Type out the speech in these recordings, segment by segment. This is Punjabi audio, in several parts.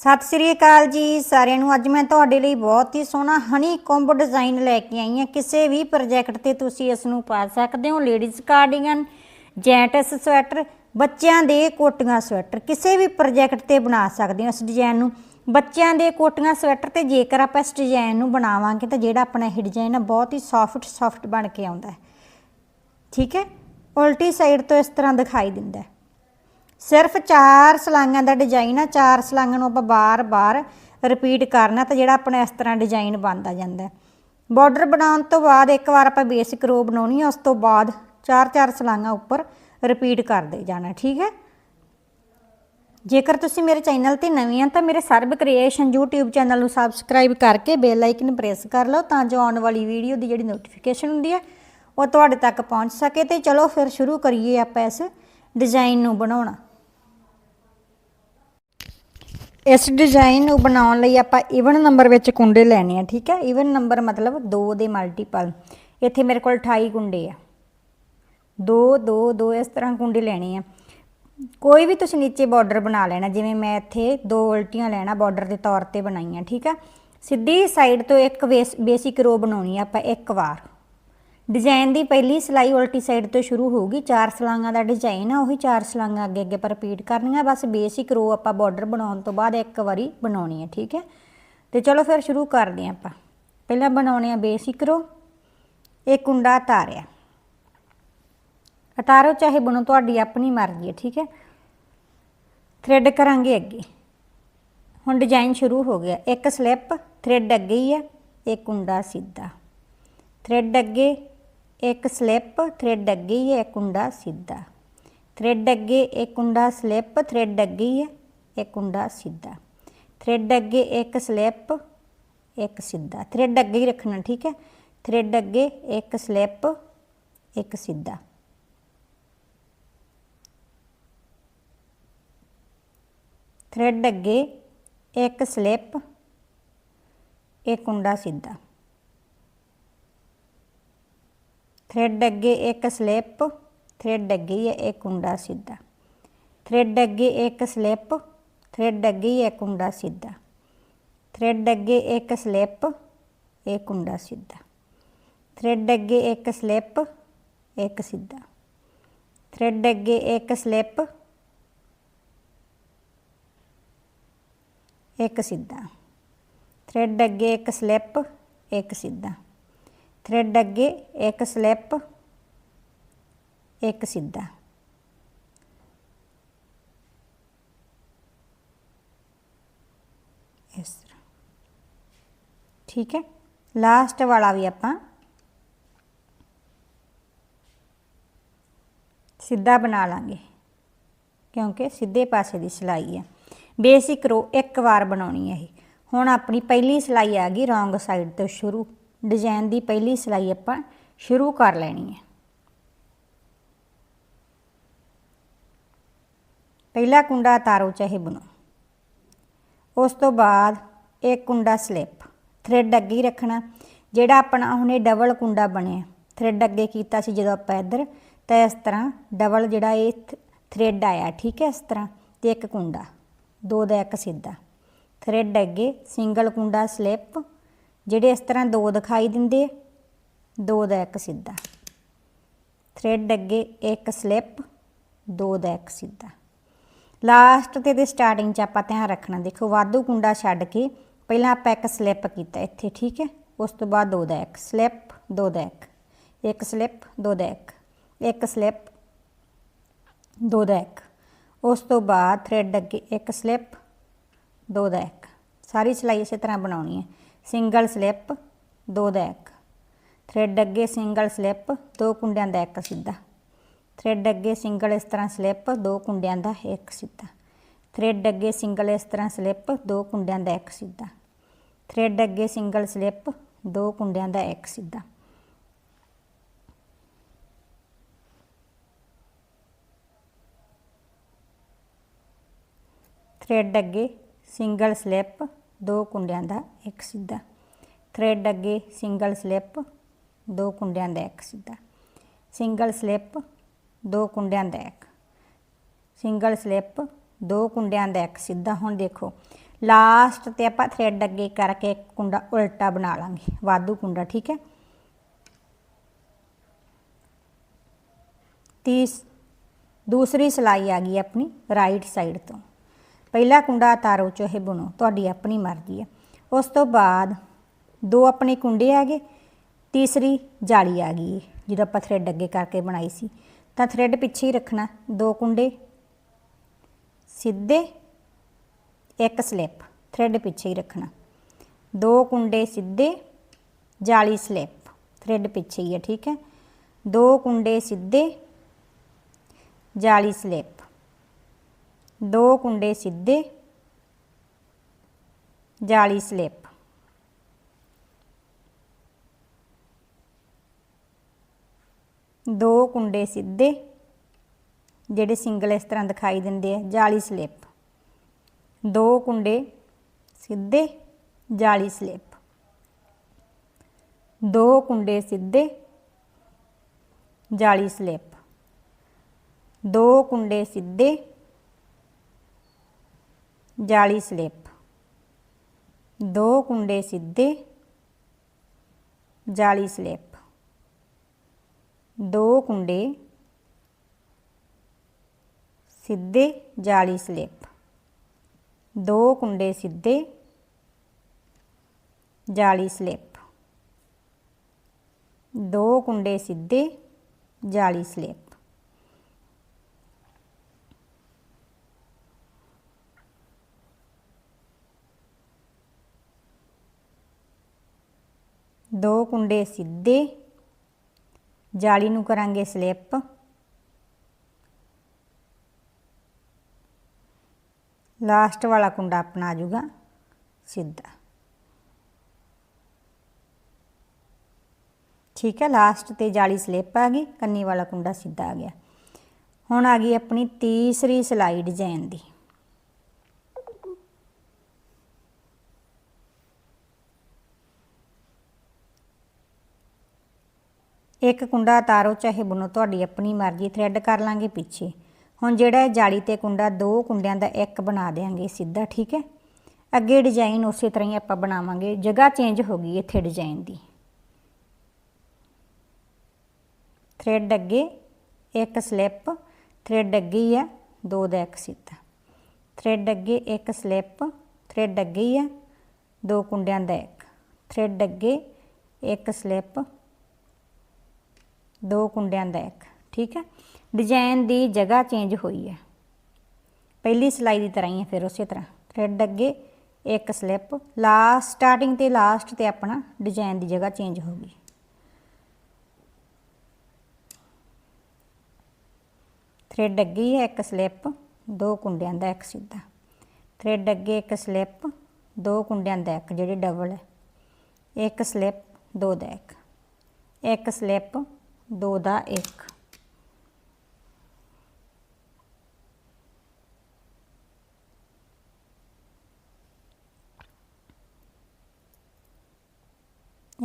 ਸਤਿ ਸ੍ਰੀ ਅਕਾਲ ਜੀ ਸਾਰਿਆਂ ਨੂੰ। ਅੱਜ ਮੈਂ ਤੁਹਾਡੇ ਲਈ ਬਹੁਤ ਹੀ ਸੋਹਣਾ ਹਨੀ ਕੰਬ ਡਿਜ਼ਾਈਨ ਲੈ ਕੇ ਆਈ ਹਾਂ। ਕਿਸੇ ਵੀ ਪ੍ਰੋਜੈਕਟ ਤੇ ਤੁਸੀਂ ਇਸ ਨੂੰ ਪਾ ਸਕਦੇ ਹੋ। ਲੇਡੀਜ਼ ਕਾਰਡੀਗਨ ਜੈਂਟਸ ਸਵੈਟਰ ਬੱਚਿਆਂ ਦੇ ਕੋਟੀਆਂ ਸਵੈਟਰ ਕਿਸੇ ਵੀ ਪ੍ਰੋਜੈਕਟ ਤੇ ਬਣਾ ਸਕਦੇ ਹੋ ਇਸ ਡਿਜ਼ਾਈਨ ਨੂੰ। ਬੱਚਿਆਂ ਦੇ ਕੋਟੀਆਂ ਸਵੈਟਰ ਤੇ ਜੇਕਰ ਆਪਾਂ ਇਸ ਡਿਜ਼ਾਈਨ ਨੂੰ ਬਣਾਵਾਂਗੇ ਤਾਂ ਜਿਹੜਾ ਆਪਣਾ ਇਹ ਡਿਜ਼ਾਈਨ ਹੈ ਬਹੁਤ ਹੀ ਸੌਫਟ ਸੌਫਟ ਬਣ ਕੇ ਆਉਂਦਾ ਹੈ। ਠੀਕ ਹੈ? ਉਲਟੀ ਸਾਈਡ ਤੋਂ ਇਸ ਤਰ੍ਹਾਂ ਦਿਖਾਈ ਦਿੰਦਾ ਹੈ। ਸਿਰਫ ਚਾਰ ਸਲਾਈਆਂ ਦਾ ਡਿਜ਼ਾਈਨ ਆ, ਚਾਰ ਸਲਾਈਆਂ ਨੂੰ ਆਪਾਂ ਬਾਰ-ਬਾਰ ਰਿਪੀਟ ਕਰਨਾ ਤਾਂ ਜਿਹੜਾ ਆਪਣਾ ਇਸ ਤਰ੍ਹਾਂ ਡਿਜ਼ਾਈਨ ਬਣਦਾ ਜਾਂਦਾ ਬਾਰਡਰ ਬਣਾਉਣ ਤੋਂ ਬਾਅਦ ਇੱਕ ਵਾਰ ਆਪਾਂ ਬੇਸਿਕ ਰੋ ਬਣਾਉਣੀ ਆ, ਉਸ ਤੋਂ ਬਾਅਦ ਚਾਰ ਚਾਰ ਸਲਾਈਆਂ ਉੱਪਰ ਰਿਪੀਟ ਕਰਦੇ ਜਾਣਾ, ਠੀਕ ਹੈ? ਜੇਕਰ ਤੁਸੀਂ ਮੇਰੇ ਚੈਨਲ ਤੇ ਨਵੇਂ ਆ ਤਾਂ ਮੇਰੇ ਸਰਬ ਕ੍ਰੀਏਸ਼ਨ YouTube ਚੈਨਲ ਨੂੰ ਸਬਸਕ੍ਰਾਈਬ ਕਰਕੇ ਬੈਲ ਆਈਕਨ ਪ੍ਰੈਸ ਕਰ ਲਓ ਤਾਂ ਜੋ ਆਉਣ ਵਾਲੀ ਵੀਡੀਓ ਦੀ ਜਿਹੜੀ ਨੋਟੀਫਿਕੇਸ਼ਨ ਹੁੰਦੀ ਹੈ ਉਹ ਤੁਹਾਡੇ ਤੱਕ ਪਹੁੰਚ ਸਕੇ ਤੇ ਚਲੋ ਫਿਰ ਸ਼ੁਰੂ ਕਰੀਏ ਆਪਾਂ ਇਸ ਡਿਜ਼ਾਈਨ ਨੂੰ ਬਣਾਉਣਾ। ਇਸ ਡਿਜ਼ਾਈਨ ਨੂੰ ਬਣਾਉਣ ਲਈ ਆਪਾਂ ਇਵਨ ਨੰਬਰ ਵਿੱਚ ਕੁੰਡੇ ਲੈਣੇ ਆ, ਠੀਕ ਹੈ? ਇਵਨ ਨੰਬਰ ਮਤਲਬ 2 ਦੇ ਮਲਟੀਪਲ ਇੱਥੇ ਮੇਰੇ ਕੋਲ 28 ਕੁੰਡੇ ਆ। 2 2 2 ਇਸ ਤਰ੍ਹਾਂ ਕੁੰਡੇ ਲੈਣੇ ਆ। ਕੋਈ ਵੀ ਤੁਸੀਂ ਨੀਚੇ ਬਾਰਡਰ ਬਣਾ ਲੈਣਾ, ਜਿਵੇਂ ਮੈਂ ਇੱਥੇ ਦੋ ਉਲਟੀਆਂ ਲੈਣਾ ਬਾਰਡਰ ਦੇ ਤੌਰ ਤੇ ਬਣਾਈਆਂ, ਠੀਕ ਆ ਸਿੱਧੀ ਸਾਈਡ ਤੋਂ ਇੱਕ ਬੇਸਿਕ ਰੋ ਬਣਾਉਣੀ ਆ ਆਪਾਂ ਇੱਕ ਵਾਰ। ਡਿਜ਼ਾਈਨ ਦੀ ਪਹਿਲੀ ਸਲਾਈ ਉਲਟੀ ਸਾਈਡ ਤੋਂ ਸ਼ੁਰੂ ਹੋਊਗੀ। ਚਾਰ ਸਲਾਈਆਂ ਦਾ ਡਿਜ਼ਾਈਨ ਆ, ਉਹੀ ਚਾਰ ਸਲਾਈਆਂ ਅੱਗੇ ਅੱਗੇ ਪਰ ਰਿਪੀਟ ਕਰਨੀਆਂ। ਬਸ ਬੇਸਿਕ ਰੋ ਆਪਾਂ ਬਾਰਡਰ ਬਣਾਉਣ ਤੋਂ ਬਾਅਦ ਇੱਕ ਵਾਰੀ ਬਣਾਉਣੀ ਹੈ ਠੀਕ ਹੈ? ਤੇ ਚਲੋ ਫਿਰ ਸ਼ੁਰੂ ਕਰਦੇ ਹਾਂ ਆਪਾਂ। ਪਹਿਲਾਂ ਬਣਾਉਣੇ ਆ ਬੇਸਿਕ ਰੋ ਇਹ ਕੁੰਡਾ ਤਾਰਿਆ ਉਤਾਰੋ, ਚਾਹੇ ਬਣੋ, ਤੁਹਾਡੀ ਆਪਣੀ ਮਰਜ਼ੀ ਹੈ ਠੀਕ ਹੈ? ਥ੍ਰੈਡ ਕਰਾਂਗੇ ਅੱਗੇ। ਹੁਣ ਡਿਜ਼ਾਈਨ ਸ਼ੁਰੂ ਹੋ ਗਿਆ। ਇੱਕ ਸਲਿੱਪ ਥ੍ਰੈਡ ਅੱਗੇ ਹੀ ਆ ਇੱਕ ਕੁੰਡਾ ਸਿੱਧਾ। ਥ੍ਰੈਡ ਅੱਗੇ ਇੱਕ ਸਲਿੱਪ, ਥ੍ਰੈਡ ਅੱਗੇ ਹੀ ਹੈ, ਇੱਕ ਕੁੰਡਾ ਸਿੱਧਾ। ਥ੍ਰੈਡ ਅੱਗੇ ਇੱਕ ਕੁੰਡਾ ਸਲਿੱਪ, ਥ੍ਰੈਡ ਅੱਗੇ ਹੀ ਹੈ, ਇੱਕ ਕੁੰਡਾ ਸਿੱਧਾ। ਥ੍ਰੈਡ ਅੱਗੇ ਇੱਕ ਸਲਿੱਪ, ਇੱਕ ਸਿੱਧਾ। ਥ੍ਰੈਡ ਅੱਗੇ ਹੀ ਰੱਖਣਾ, ਠੀਕ ਹੈ? ਥ੍ਰੈਡ ਅੱਗੇ ਇੱਕ ਸਲਿੱਪ, ਇੱਕ ਸਿੱਧਾ। ਥ੍ਰੈਡ ਅੱਗੇ ਇੱਕ ਸਲਿੱਪ, ਇੱਕ ਕੁੰਡਾ ਸਿੱਧਾ। ਥ੍ਰੈਡ ਅੱਗੇ ਇੱਕ ਸਲਿੱਪ ਥ੍ਰੈਡ ਅੱਗੇ ਹੀ ਇੱਕ ਕੁੰਡਾ ਸਿੱਧਾ। ਥ੍ਰੈਡ ਅੱਗੇ ਇੱਕ ਸਲਿੱਪ ਥ੍ਰੈਡ ਅੱਗੇ ਹੀ ਇੱਕ ਕੁੰਡਾ ਸਿੱਧਾ। ਥ੍ਰੈਡ ਅੱਗੇ ਇੱਕ ਸਲਿੱਪ ਇੱਕ ਕੁੰਡਾ ਸਿੱਧਾ। ਥ੍ਰੈਡ ਅੱਗੇ ਇੱਕ ਸਲਿੱਪ ਇੱਕ ਸਿੱਧਾ। ਥ੍ਰੈਡ ਅੱਗੇ ਇੱਕ ਸਲਿੱਪ ਇੱਕ ਸਿੱਧਾ। ਥ੍ਰੈਡ ਅੱਗੇ ਇੱਕ ਸਲਿੱਪ ਇੱਕ ਸਿੱਧਾ। ਥ੍ਰੈਡ ਅੱਗੇ ਇੱਕ ਸਲਿੱਪ ਇੱਕ ਸਿੱਧਾ। ਇਸ ਤਰ੍ਹਾਂ। ਠੀਕ ਹੈ? ਲਾਸਟ ਵਾਲਾ ਵੀ ਆਪਾਂ ਸਿੱਧਾ ਬਣਾ ਲਾਂਗੇ, ਕਿਉਂਕਿ ਸਿੱਧੇ ਪਾਸੇ ਦੀ ਸਿਲਾਈ ਹੈ ਬੇਸਿਕ ਰੋ ਇੱਕ ਵਾਰ ਬਣਾਉਣੀ ਹੈ ਇਹ। ਹੁਣ ਆਪਣੀ ਪਹਿਲੀ ਸਿਲਾਈ ਆ ਗਈ ਰੋਂਗ ਸਾਈਡ ਤੋਂ ਸ਼ੁਰੂ। ਡਿਜ਼ਾਈਨ ਦੀ ਪਹਿਲੀ ਸਿਲਾਈ ਆਪਾਂ ਸ਼ੁਰੂ ਕਰ ਲੈਣੀ ਹੈ। ਪਹਿਲਾ ਕੁੰਡਾ ਤਾਰੋ ਚਾਹੇ ਬਣੋ। ਉਸ ਤੋਂ ਬਾਅਦ ਇੱਕ ਕੁੰਡਾ ਸਲਿੱਪ ਥ੍ਰੈਡ ਅੱਗੇ ਹੀ ਰੱਖਣਾ, ਜਿਹੜਾ ਆਪਣਾ ਹੁਣੇ ਡਬਲ ਕੁੰਡਾ ਬਣਿਆ। ਥ੍ਰੈਡ ਅੱਗੇ ਕੀਤਾ ਸੀ ਜਦੋਂ ਆਪਾਂ ਇੱਧਰ, ਤਾਂ ਇਸ ਤਰ੍ਹਾਂ ਡਬਲ ਜਿਹੜਾ ਇਹ ਥ੍ਰੈਡ ਆਇਆ, ਠੀਕ ਹੈ ਇਸ ਤਰ੍ਹਾਂ, ਤੇ ਇੱਕ ਕੁੰਡਾ, ਦੋ ਦਾ ਇੱਕ ਸਿੱਧਾ। ਥ੍ਰੈਡ ਅੱਗੇ ਸਿੰਗਲ ਕੁੰਡਾ ਸਲਿੱਪ ਜਿਹੜੇ ਇਸ ਤਰ੍ਹਾਂ ਦੋ ਦਿਖਾਈ ਦਿੰਦੇ ਦੋ ਦਾ ਇੱਕ ਸਿੱਧਾ। ਥ੍ਰੈਡ ਅੱਗੇ ਇੱਕ ਸਲਿੱਪ ਦੋ ਦਾ ਇੱਕ ਸਿੱਧਾ। ਲਾਸਟ ਤੇ ਦੇ ਸਟਾਰਟਿੰਗ 'ਚ ਆਪਾਂ ਧਿਆਨ ਰੱਖਣਾ। ਦੇਖੋ, ਵਾਧੂ ਕੁੰਡਾ ਛੱਡ ਕੇ ਪਹਿਲਾਂ ਆਪਾਂ ਇੱਕ ਸਲਿੱਪ ਕੀਤਾ ਇੱਥੇ, ਠੀਕ ਹੈ? ਉਸ ਤੋਂ ਬਾਅਦ ਦੋ ਦਾ ਇੱਕ ਸਲਿੱਪ ਦੋ ਦਾ ਇੱਕ। ਇੱਕ ਸਲਿੱਪ ਦੋ ਦਾ ਇੱਕ। ਇੱਕ ਸਲਿੱਪ ਦੋ ਦਾ ਇੱਕ। ਉਸ ਤੋਂ ਬਾਅਦ ਥ੍ਰੈਡ ਅੱਗੇ ਇੱਕ ਸਲਿੱਪ ਦੋ ਦਾ ਇੱਕ। ਸਾਰੀ ਸਿਲਾਈ ਇਸੇ ਤਰ੍ਹਾਂ ਬਣਾਉਣੀ ਹੈ। ਸਿੰਗਲ ਸਲਿੱਪ, ਦੋ ਦਾ ਇੱਕ ਥ੍ਰੈਡ ਅੱਗੇ ਸਿੰਗਲ ਸਲਿੱਪ, ਦੋ ਕੁੰਡਿਆਂ ਦਾ ਇੱਕ ਸਿੱਧਾ। ਥ੍ਰੈਡ ਅੱਗੇ ਸਿੰਗਲ ਇਸ ਤਰ੍ਹਾਂ ਸਲਿੱਪ, ਦੋ ਕੁੰਡਿਆਂ ਦਾ ਇੱਕ ਸਿੱਧਾ। ਥ੍ਰੈਡ ਅੱਗੇ ਸਿੰਗਲ ਇਸ ਤਰ੍ਹਾਂ ਸਲਿੱਪ, ਦੋ ਕੁੰਡਿਆਂ ਦਾ ਇੱਕ ਸਿੱਧਾ। ਥ੍ਰੈਡ ਅੱਗੇ ਸਿੰਗਲ ਸਲਿੱਪ, ਦੋ ਕੁੰਡਿਆਂ ਦਾ ਇੱਕ ਸਿੱਧਾ। ਥ੍ਰੈਡ ਅੱਗੇ ਸਿੰਗਲ ਸਲਿੱਪ ਦੋ ਕੁੰਡਿਆਂ ਦਾ ਇੱਕ ਸਿੱਧਾ। ਥ੍ਰੈਡ ਅੱਗੇ ਸਿੰਗਲ ਸਲਿੱਪ ਦੋ ਕੁੰਡਿਆਂ ਦਾ ਇੱਕ ਸਿੱਧਾ। ਸਿੰਗਲ ਸਲਿੱਪ ਦੋ ਕੁੰਡਿਆਂ ਦਾ ਇੱਕ। ਸਿੰਗਲ ਸਲਿੱਪ ਦੋ ਕੁੰਡਿਆਂ ਦਾ ਇੱਕ ਸਿੱਧਾ। ਹੁਣ ਦੇਖੋ ਲਾਸਟ ਤੇ ਆਪਾਂ ਥ੍ਰੈਡ ਅੱਗੇ ਕਰਕੇ ਇੱਕ ਕੁੰਡਾ ਉਲਟਾ ਬਣਾ ਲਾਂਗੇ। ਵਾਧੂ ਕੁੰਡਾ, ਠੀਕ ਹੈ? ਤੀਸ ਦੂਸਰੀ ਸਿਲਾਈ ਆ ਗਈ ਆਪਣੀ ਰਾਈਟ ਸਾਈਡ ਤੋਂ। ਪਹਿਲਾ ਕੁੰਡਾ ਤਾਰੋ ਚਾਹੇ ਬੁਣੋ, ਤੁਹਾਡੀ ਆਪਣੀ ਮਰਜ਼ੀ ਹੈ। ਉਸ ਤੋਂ ਬਾਅਦ ਦੋ ਆਪਣੇ ਕੁੰਡੇ ਆ ਗਏ, ਤੀਸਰੀ ਜਾਲੀ ਆ ਗਈ ਜਦੋਂ ਆਪਾਂ ਥ੍ਰੈਡ ਅੱਗੇ ਕਰਕੇ ਬਣਾਈ ਸੀ। ਤਾਂ ਥ੍ਰੈਡ ਪਿੱਛੇ ਹੀ ਰੱਖਣਾ, ਦੋ ਕੁੰਡੇ, ਸਿੱਧੇ ਇੱਕ ਸਲਿੱਪ ਥ੍ਰੈਡ ਪਿੱਛੇ ਹੀ ਰੱਖਣਾ। ਦੋ ਕੁੰਡੇ ਸਿੱਧੇ, ਜਾਲੀ ਸਲਿੱਪ ਥ੍ਰੈਡ ਪਿੱਛੇ ਹੀ ਹੈ, ਠੀਕ ਹੈ? ਦੋ ਕੁੰਡੇ ਸਿੱਧੇ, ਜਾਲੀ ਸਲਿੱਪ ਦੋ ਕੁੰਡੇ ਸਿੱਧੇ, ਜਾਲੀ ਸਲਿੱਪ। ਦੋ ਕੁੰਡੇ ਸਿੱਧੇ, ਜਿਹੜੇ ਸਿੰਗਲ ਇਸ ਤਰ੍ਹਾਂ ਦਿਖਾਈ ਦਿੰਦੇ ਆ, ਜਾਲੀ ਸਲਿੱਪ। ਦੋ ਕੁੰਡੇ ਸਿੱਧੇ, ਜਾਲੀ ਸਲਿੱਪ। ਦੋ ਕੁੰਡੇ ਸਿੱਧੇ, ਜਾਲੀ ਸਲਿੱਪ। ਦੋ ਕੁੰਡੇ ਸਿੱਧੇ ਜਾਲੀ ਸਲਿੱਪ। ਦੋ ਕੁੰਡੇ ਸਿੱਧੇ, ਜਾਲੀ ਸਲਿੱਪ। ਦੋ ਕੁੰਡੇ ਸਿੱਧੇ, ਜਾਲੀ ਸਲਿੱਪ। ਦੋ ਕੁੰਡੇ ਸਿੱਧੇ, ਜਾਲੀ ਸਲਿੱਪ। ਦੋ ਕੁੰਡੇ ਸਿੱਧੇ, ਜਾਲੀ ਸਲਿੱਪ। ਦੋ ਕੁੰਡੇ ਸਿੱਧੇ, ਜਾਲੀ ਨੂੰ ਕਰਾਂਗੇ ਸਲਿੱਪ। ਲਾਸਟ ਵਾਲਾ ਕੁੰਡਾ ਆਪਣਾ ਆ ਜਾਊਗਾ ਸਿੱਧਾ। ਠੀਕ ਹੈ, ਲਾਸਟ ਤੇ ਜਾਲੀ ਸਲਿੱਪ ਆ ਗਈ, ਕੰਨੀ ਵਾਲਾ ਕੁੰਡਾ ਸਿੱਧਾ ਆ ਗਿਆ। ਹੁਣ ਆ ਗਈ ਆਪਣੀ ਤੀਸਰੀ ਸਿਲਾਈ ਡਿਜ਼ਾਈਨ ਦੀ। ਇੱਕ ਕੁੰਡਾ ਉਤਾਰੋ, ਚਾਹੇ ਬੁਣੋ, ਤੁਹਾਡੀ ਆਪਣੀ ਮਰਜ਼ੀ ਥ੍ਰੈਡ ਕਰ ਲਾਂਗੇ ਪਿੱਛੇ। ਹੁਣ ਜਿਹੜਾ ਇਹ ਜਾਲੀ ਤੇ ਕੁੰਡਾ, ਦੋ ਕੁੰਡਿਆਂ ਦਾ ਇੱਕ ਬਣਾ ਦੇਾਂਗੇ ਸਿੱਧਾ, ਠੀਕ ਹੈ? ਅੱਗੇ ਡਿਜ਼ਾਈਨ ਉਸੇ ਤਰ੍ਹਾਂ ਹੀ ਆਪਾਂ ਬਣਾਵਾਂਗੇ, ਜਗ੍ਹਾ ਚੇਂਜ ਹੋ ਗਈ ਇੱਥੇ ਡਿਜ਼ਾਈਨ ਦੀ। ਥ੍ਰੈਡ ਅੱਗੇ, ਇੱਕ ਸਲਿੱਪ ਥ੍ਰੈਡ ਅੱਗੇ ਹੀ ਆ, ਦੋ ਦਾ ਇੱਕ ਸਿੱਧਾ। ਥ੍ਰੈਡ ਅੱਗੇ ਇੱਕ ਸਲਿੱਪ ਥ੍ਰੈਡ ਅੱਗੇ ਹੀ ਆ, ਦੋ ਕੁੰਡਿਆਂ ਦਾ ਇੱਕ। ਥ੍ਰੈਡ ਅੱਗੇ ਇੱਕ ਸਲਿੱਪ ਦੋ ਕੁੰਡਿਆਂ ਦਾ ਇੱਕ, ਠੀਕ ਹੈ? ਡਿਜ਼ਾਈਨ ਦੀ ਜਗ੍ਹਾ ਚੇਂਜ ਹੋਈ ਹੈ। ਪਹਿਲੀ ਸਿਲਾਈ ਦੀ ਤਰ੍ਹਾਂ ਹੀ ਹੈ ਫਿਰ ਉਸੇ ਤਰ੍ਹਾਂ। ਥ੍ਰੈਡ ਅੱਗੇ ਇੱਕ ਸਲਿੱਪ ਲਾਸਟ ਸਟਾਰਟਿੰਗ ਤੇ ਲਾਸਟ ਤੇ ਆਪਣਾ ਡਿਜ਼ਾਈਨ ਦੀ ਜਗ੍ਹਾ ਚੇਂਜ ਹੋ ਗਈ। ਥਰੈਡ ਅੱਗੇ ਹੈ ਇੱਕ ਸਲਿੱਪ ਦੋ ਕੁੰਡਿਆਂ ਦਾ ਇੱਕ ਸਿੱਧਾ। ਥਰੈਡ ਅੱਗੇ ਇੱਕ ਸਲਿੱਪ ਦੋ ਕੁੰਡਿਆਂ ਦਾ ਇੱਕ, ਜਿਹੜੇ ਡਬਲ ਹੈ। ਇੱਕ ਸਲਿੱਪ ਦੋ ਦਾ ਇੱਕ। ਇੱਕ ਸਲਿੱਪ ਦੋ ਦਾ ਇੱਕ।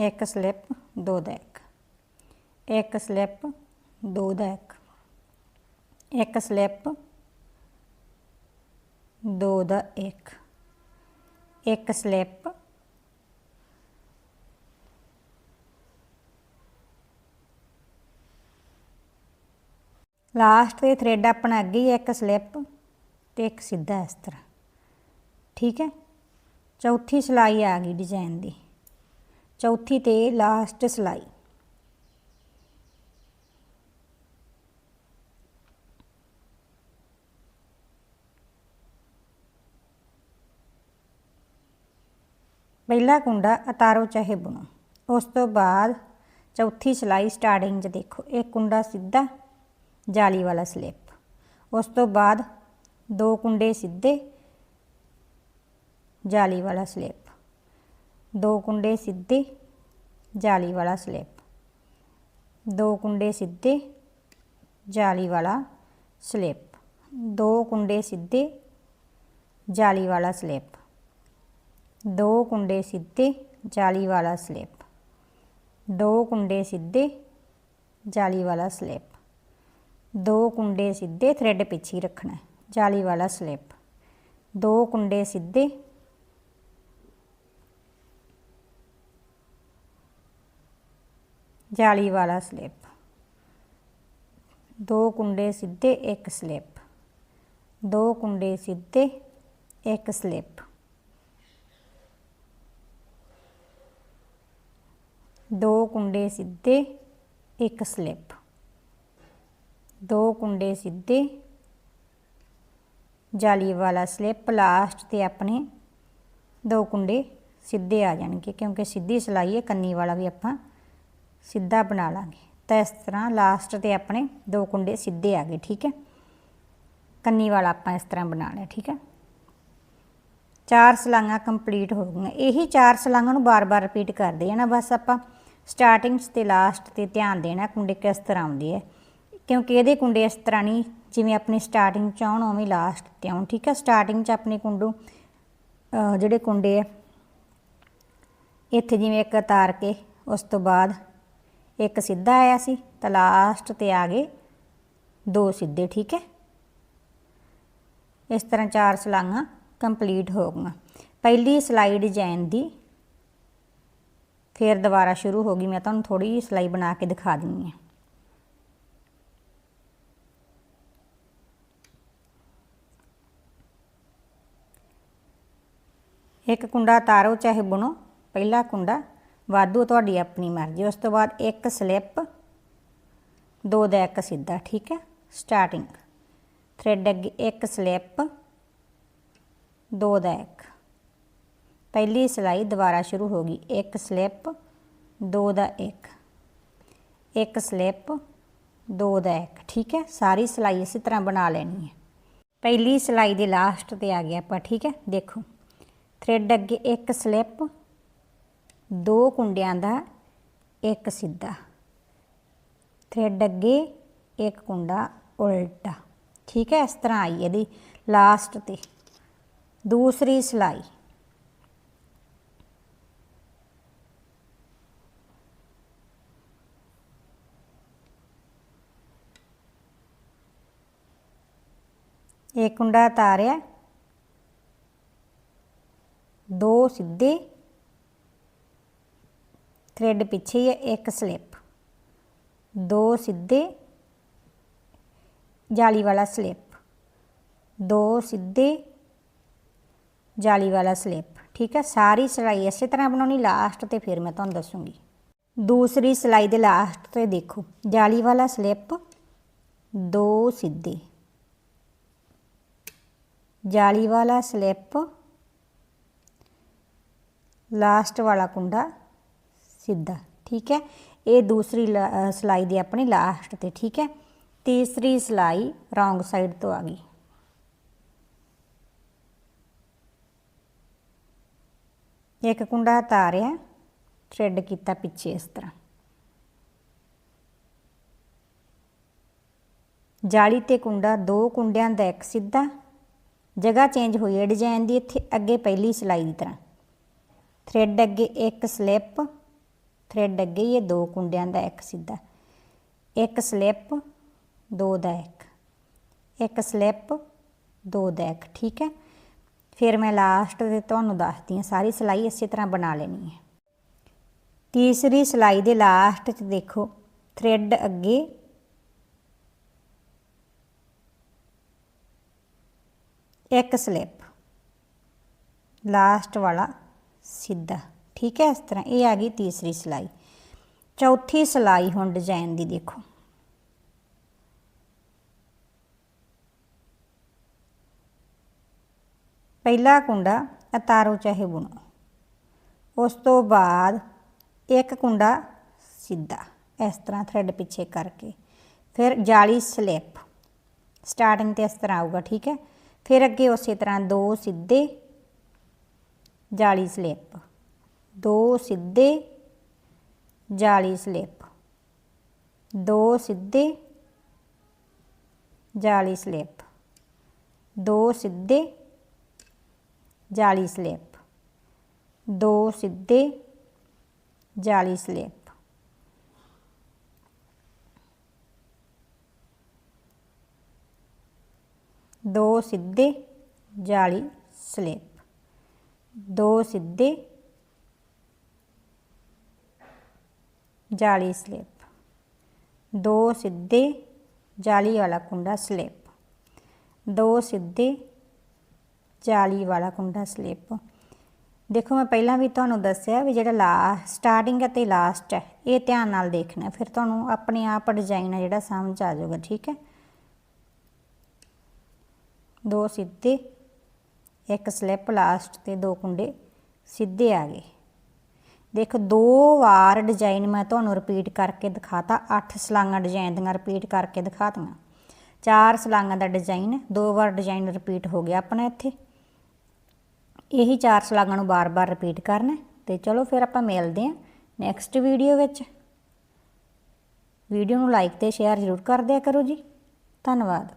ਇੱਕ ਸਲਿੱਪ, ਦੋ ਦਾ ਇੱਕ। ਇੱਕ ਸਲਿੱਪ, ਦੋ ਦਾ ਇੱਕ। ਇੱਕ ਸਲਿੱਪ, ਦੋ ਦਾ ਇੱਕ। ਇੱਕ ਸਲਿੱਪ ਲਾਸਟ ਤੇ ਥ੍ਰੈਡ ਆਪਣਾ ਅੱਗੇ ਹੀ ਇੱਕ ਸਲਿੱਪ ਤੇ ਇੱਕ ਸਿੱਧਾ ਇਸ ਤਰ੍ਹਾਂ। ਠੀਕ ਹੈ? ਚੌਥੀ ਸਿਲਾਈ ਆ ਗਈ ਡਿਜ਼ਾਈਨ ਦੀ। ਚੌਥੀ ਤੇ ਲਾਸਟ ਸਿਲਾਈ। ਪਹਿਲਾ ਕੁੰਡਾ ਉਤਾਰੋ ਚਾਹੇ ਬੁਣੋ। ਉਸ ਤੋਂ ਬਾਅਦ ਚੌਥੀ ਸਿਲਾਈ ਸਟਾਰਟਿੰਗ 'ਚ ਦੇਖੋ। ਇਹ ਕੁੰਡਾ ਸਿੱਧਾ ਜਾਲੀ ਵਾਲਾ ਸਲਿੱਪ ਉਸ ਤੋਂ ਬਾਅਦ ਦੋ ਕੁੰਡੇ ਸਿੱਧੇ ਜਾਲੀ ਵਾਲਾ ਸਲਿੱਪ ਦੋ ਕੁੰਡੇ ਸਿੱਧੇ ਜਾਲੀ ਵਾਲਾ ਸਲਿੱਪ ਦੋ ਕੁੰਡੇ ਸਿੱਧੇ ਜਾਲੀ ਵਾਲਾ ਸਲਿੱਪ ਦੋ ਕੁੰਡੇ ਸਿੱਧੇ ਜਾਲੀ ਵਾਲਾ ਸਲਿੱਪ ਦੋ ਕੁੰਡੇ ਸਿੱਧੇ ਜਾਲੀ ਵਾਲਾ ਸਲਿੱਪ ਦੋ ਕੁੰਡੇ ਸਿੱਧੇ ਜਾਲੀ ਵਾਲਾ ਸਲਿੱਪ दो कुंडे सीधे थ्रेड पिछे रखना है, जाली वाला स्लिप दो कुंडे सीधे। जाली वाला स्लिप दो कुंडे सीधे, एक स्लिप दो कुंडे सीधे, एक स्लिप दो कुंडे सीधे, एक स्लिप ਦੋ ਕੁੰਡੇ ਸਿੱਧੇ, ਜਾਲੀ ਵਾਲਾ ਸਲਿੱਪ ਲਾਸਟ ਤੇ ਆਪਣੇ ਦੋ ਕੁੰਡੇ ਸਿੱਧੇ ਆ ਜਾਣਗੇ, ਕਿਉਂਕਿ ਸਿੱਧੀ ਸਿਲਾਈ ਹੈ, ਕੰਨੀ ਵਾਲਾ ਵੀ ਆਪਾਂ ਸਿੱਧਾ ਬਣਾ ਲਾਂਗੇ। ਤਾਂ ਇਸ ਤਰ੍ਹਾਂ ਲਾਸਟ ਤੇ ਆਪਣੇ ਦੋ ਕੁੰਡੇ ਸਿੱਧੇ ਆ ਗਏ, ਠੀਕ ਹੈ? ਕੰਨੀ ਵਾਲਾ ਆਪਾਂ ਇਸ ਤਰ੍ਹਾਂ ਬਣਾ ਲਿਆ, ਠੀਕ ਹੈ? ਚਾਰ ਸਲਾਈਆਂ ਕੰਪਲੀਟ ਹੋ ਗਈਆਂ। ਇਹੀ ਚਾਰ ਸਲਾਈਆਂ ਨੂੰ ਬਾਰ-ਬਾਰ ਰਿਪੀਟ ਕਰਦੇ ਜਾਣਾ ਬਸ ਆਪਾਂ ਸਟਾਰਟਿੰਗ 'ਚ ਤੇ ਲਾਸਟ ਤੇ ਧਿਆਨ ਦੇਣਾ ਕੁੰਡੇ ਕਿਸ ਤਰ੍ਹਾਂ ਆਉਂਦੇ ਆ। ਕਿਉਂਕਿ ਇਹਦੇ ਕੁੰਡੇ ਇਸ ਤਰ੍ਹਾਂ ਨਹੀਂ ਜਿਵੇਂ ਆਪਣੀ ਸਟਾਰਟਿੰਗ 'ਚ ਆਉਣ, ਉਵੇਂ ਲਾਸਟ ਤੇ ਆਉਣ, ਠੀਕ ਹੈ ਸਟਾਰਟਿੰਗ 'ਚ ਆਪਣੇ ਕੁੰਡੂ ਜਿਹੜੇ ਕੁੰਡੇ ਆ, ਇੱਥੇ ਜਿਵੇਂ ਇੱਕ ਉਤਾਰ ਕੇ, ਉਸ ਤੋਂ ਬਾਅਦ ਇੱਕ ਸਿੱਧਾ ਆਇਆ ਸੀ, ਤਾਂ ਲਾਸਟ ਤੇ ਆ ਗਏ ਦੋ ਸਿੱਧੇ, ਠੀਕ ਹੈ ਇਸ ਤਰ੍ਹਾਂ ਚਾਰ ਸਲਾਈਆਂ ਕੰਪਲੀਟ ਹੋ ਗਈਆਂ। ਪਹਿਲੀ ਸਲਾਈ ਡਿਜ਼ਾਈਨ ਦੀ, ਫਿਰ ਦੁਬਾਰਾ ਸ਼ੁਰੂ ਹੋ ਗਈ, ਮੈਂ ਤੁਹਾਨੂੰ ਥੋੜੀ ਜਿਹੀ ਸਲਾਈ ਬਣਾ ਕੇ ਦਿਖਾ ਦਿੰਨੀ ਹਾਂ। ਇੱਕ ਕੁੰਡਾ ਤਾਰੋ ਚਾਹੇ ਬੁਣੋ, ਪਹਿਲਾ ਕੁੰਡਾ ਵਾਧੂ ਤੁਹਾਡੀ ਆਪਣੀ ਮਰਜ਼ੀ। ਉਸ ਤੋਂ ਬਾਅਦ ਇੱਕ ਸਲਿੱਪ, ਦੋ ਦਾ ਇੱਕ ਸਿੱਧਾ, ਠੀਕ ਹੈ? ਸਟਾਰਟਿੰਗ ਥ੍ਰੈਡ ਅੱਗੇ ਇੱਕ ਸਲਿੱਪ, ਦੋ ਦਾ ਇੱਕ। ਪਹਿਲੀ ਸਿਲਾਈ ਦੁਬਾਰਾ ਸ਼ੁਰੂ ਹੋ ਗਈ। ਇੱਕ ਸਲਿੱਪ, ਦੋ ਦਾ ਇੱਕ। ਇੱਕ ਸਲਿੱਪ, ਦੋ ਦਾ ਇੱਕ। ਠੀਕ ਹੈ? ਸਾਰੀ ਸਿਲਾਈ ਇਸੇ ਤਰ੍ਹਾਂ ਬਣਾ ਲੈਣੀ ਹੈ। ਪਹਿਲੀ ਸਿਲਾਈ ਦੇ ਲਾਸਟ ਤੇ ਆ ਗਿਆ ਆਪਾਂ, ਠੀਕ ਹੈ? ਦੇਖੋ। ਥ੍ਰੈਡ ਅੱਗੇ ਇੱਕ ਸਲਿੱਪ, ਦੋ ਕੁੰਡਿਆਂ ਦਾ ਇੱਕ ਸਿੱਧਾ। ਥ੍ਰੈਡ ਅੱਗੇ ਇੱਕ ਕੁੰਡਾ ਉਲਟਾ। ਠੀਕ ਹੈ, ਇਸ ਤਰ੍ਹਾਂ ਆਈ ਇਹਦੀ ਲਾਸਟ ਤੇ। ਦੂਸਰੀ ਸਿਲਾਈ। ਇੱਕ ਕੁੰਡਾ ਤਾਰਿਆ ਦੋ ਸਿੱਧੇ ਥ੍ਰੈਡ ਪਿੱਛੇ ਹੀ ਹੈ, ਇੱਕ ਸਲਿੱਪ ਦੋ ਸਿੱਧੇ ਜਾਲੀ ਵਾਲਾ ਸਲਿੱਪ ਦੋ ਸਿੱਧੇ ਜਾਲੀ ਵਾਲਾ ਸਲਿੱਪ ਠੀਕ ਹੈ, ਸਾਰੀ ਸਿਲਾਈ ਇਸੇ ਤਰ੍ਹਾਂ ਬਣਾਉਣੀ ਲਾਸਟ ਤੇ ਫਿਰ ਮੈਂ ਤੁਹਾਨੂੰ ਦੱਸੂਗੀ। ਦੂਸਰੀ ਸਿਲਾਈ ਦੇ ਲਾਸਟ ਤੇ ਦੇਖੋ, ਜਾਲੀ ਵਾਲਾ ਸਲਿੱਪ ਦੋ ਸਿੱਧੇ। ਜਾਲੀ ਵਾਲਾ ਸਲਿੱਪ ਲਾਸਟ ਵਾਲਾ ਕੁੰਡਾ ਸਿੱਧਾ, ਠੀਕ ਹੈ? ਇਹ ਦੂਸਰੀ ਲਾ- ਸਿਲਾਈ ਦੀ ਆਪਣੀ ਲਾਸਟ ਤੇ, ਠੀਕ ਹੈ? ਤੀਸਰੀ ਸਿਲਾਈ ਰੋਂਗ ਸਾਈਡ ਤੋਂ ਆ ਗਈ। ਇੱਕ ਕੁੰਡਾ ਤਾਰਿਆ ਥ੍ਰੈਡ ਕੀਤਾ ਪਿੱਛੇ ਇਸ ਤਰ੍ਹਾਂ। ਜਾਲੀ ਤੇ ਕੁੰਡਾ, ਦੋ ਕੁੰਡਿਆਂ ਦਾ ਇੱਕ ਸਿੱਧਾ। ਜਗ੍ਹਾ ਚੇਂਜ ਹੋਈ ਹੈ ਡਿਜ਼ਾਈਨ ਦੀ ਇੱਥੇ ਅੱਗੇ ਪਹਿਲੀ ਸਿਲਾਈ ਦੀ ਤਰ੍ਹਾਂ। ਥ੍ਰੈਡ ਅੱਗੇ ਇੱਕ ਸਲਿੱਪ, ਥ੍ਰੈਡ ਅੱਗੇ ਇਹ ਦੋ ਕੁੰਡਿਆਂ ਦਾ ਇੱਕ ਸਿੱਧਾ। ਇੱਕ ਸਲਿੱਪ, ਦੋ ਦਾ ਇੱਕ। ਇੱਕ ਸਲਿੱਪ, ਦੋ ਦਾ ਇੱਕ, ਠੀਕ ਹੈ? ਫਿਰ ਮੈਂ ਲਾਸਟ ਤੇ ਤੁਹਾਨੂੰ ਦੱਸਦੀ ਹਾਂ, ਸਾਰੀ ਸਿਲਾਈ ਇਸੇ ਤਰ੍ਹਾਂ ਬਣਾ ਲੈਣੀ ਹੈ। ਤੀਸਰੀ ਸਿਲਾਈ ਦੇ ਲਾਸਟ 'ਚ ਦੇਖੋ, ਥ੍ਰੈਡ ਅੱਗੇ ਇੱਕ ਸਲਿੱਪ। ਲਾਸਟ ਵਾਲਾ ਸਿੱਧਾ। ਠੀਕ ਹੈ, ਇਸ ਤਰ੍ਹਾਂ ਇਹ ਆ ਗਈ ਤੀਸਰੀ ਸਿਲਾਈ। ਚੌਥੀ ਸਿਲਾਈ ਹੁਣ ਡਿਜ਼ਾਈਨ ਦੀ ਦੇਖੋ। ਪਹਿਲਾ ਕੁੰਡਾ ਉਤਾਰੋ ਚਾਹੇ ਬੁਣੋ। ਉਸ ਤੋਂ ਬਾਅਦ ਇੱਕ ਕੁੰਡਾ ਸਿੱਧਾ, ਇਸ ਤਰ੍ਹਾਂ ਥ੍ਰੈਡ ਪਿੱਛੇ ਕਰਕੇ। ਫਿਰ ਜਾਲੀ ਸਲਿੱਪ ਸਟਾਰਟਿੰਗ ਤੇ ਇਸ ਤਰ੍ਹਾਂ ਆਊਗਾ, ਠੀਕ ਹੈ। ਫਿਰ ਅੱਗੇ ਉਸੇ ਤਰ੍ਹਾਂ ਦੋ ਸਿੱਧੇ ਜਾਲੀ ਸਲਿੱਪ ਦੋ ਸਿੱਧੇ ਜਾਲੀ ਸਲਿੱਪ ਦੋ ਸਿੱਧੇ ਜਾਲੀ ਸਲਿੱਪ ਦੋ ਸਿੱਧੇ ਜਾਲੀ ਸਲਿੱਪ ਦੋ ਸਿੱਧੇ ਜਾਲੀ ਸਲਿੱਪ ਦੋ ਸਿੱਧੇ ਜਾਲੀ ਸਲਿੱਪ ਦੋ ਸਿੱਧੇ, ਜਾਲੀ ਸਲਿੱਪ। ਦੋ ਸਿੱਧੇ, ਜਾਲੀ ਵਾਲਾ ਕੁੰਡਾ ਸਲਿੱਪ। ਦੋ ਸਿੱਧੇ, ਜਾਲੀ ਵਾਲਾ ਕੁੰਡਾ ਸਲਿੱਪ। ਦੇਖੋ, ਮੈਂ ਪਹਿਲਾਂ ਵੀ ਤੁਹਾਨੂੰ ਦੱਸਿਆ ਵੀ ਜਿਹੜਾ ਲਾ ਸਟਾਰਟਿੰਗ ਅਤੇ ਲਾਸਟ ਹੈ, ਇਹ ਧਿਆਨ ਨਾਲ ਦੇਖਣਾ, ਫਿਰ ਤੁਹਾਨੂੰ ਆਪਣੇ ਆਪ ਡਿਜ਼ਾਈਨ ਆ ਜਿਹੜਾ ਸਮਝ ਆ ਜਾਊਗਾ, ਠੀਕ ਹੈ? ਦੋ ਸਿੱਧੇ ਇੱਕ ਸਲਿੱਪ ਲਾਸਟ ਤੇ ਦੋ ਕੁੰਡੇ ਸਿੱਧੇ ਆ ਗਏ। ਦੇਖੋ, ਦੋ ਵਾਰ ਡਿਜ਼ਾਈਨ ਮੈਂ ਤੁਹਾਨੂੰ ਰਿਪੀਟ ਕਰਕੇ ਦਿਖਾਤਾ, ਅੱਠ ਸਲਾਂਗਾਂ ਡਿਜ਼ਾਈਨ ਦੀਆਂ ਰਿਪੀਟ ਕਰਕੇ ਦਿਖਾਤੀਆਂ। ਚਾਰ ਸਲਾਂਗਾਂ ਦਾ ਡਿਜ਼ਾਈਨ ਦੋ ਵਾਰ ਡਿਜ਼ਾਈਨ ਰਿਪੀਟ ਹੋ ਗਿਆ ਆਪਣਾ ਇੱਥੇ। ਇਹੀ ਚਾਰ ਸਲਾਂਗਾਂ ਨੂੰ ਬਾਰ-ਬਾਰ ਰਿਪੀਟ ਕਰਨਾ ਹੈ। ਤੇ ਚਲੋ ਫਿਰ ਆਪਾਂ ਮਿਲਦੇ ਹਾਂ ਨੈਕਸਟ ਵੀਡੀਓ ਵਿੱਚ। ਵੀਡੀਓ ਨੂੰ ਲਾਈਕ ਤੇ ਸ਼ੇਅਰ ਜ਼ਰੂਰ ਕਰ ਦਿਆ ਕਰੋ ਜੀ। ਧੰਨਵਾਦ।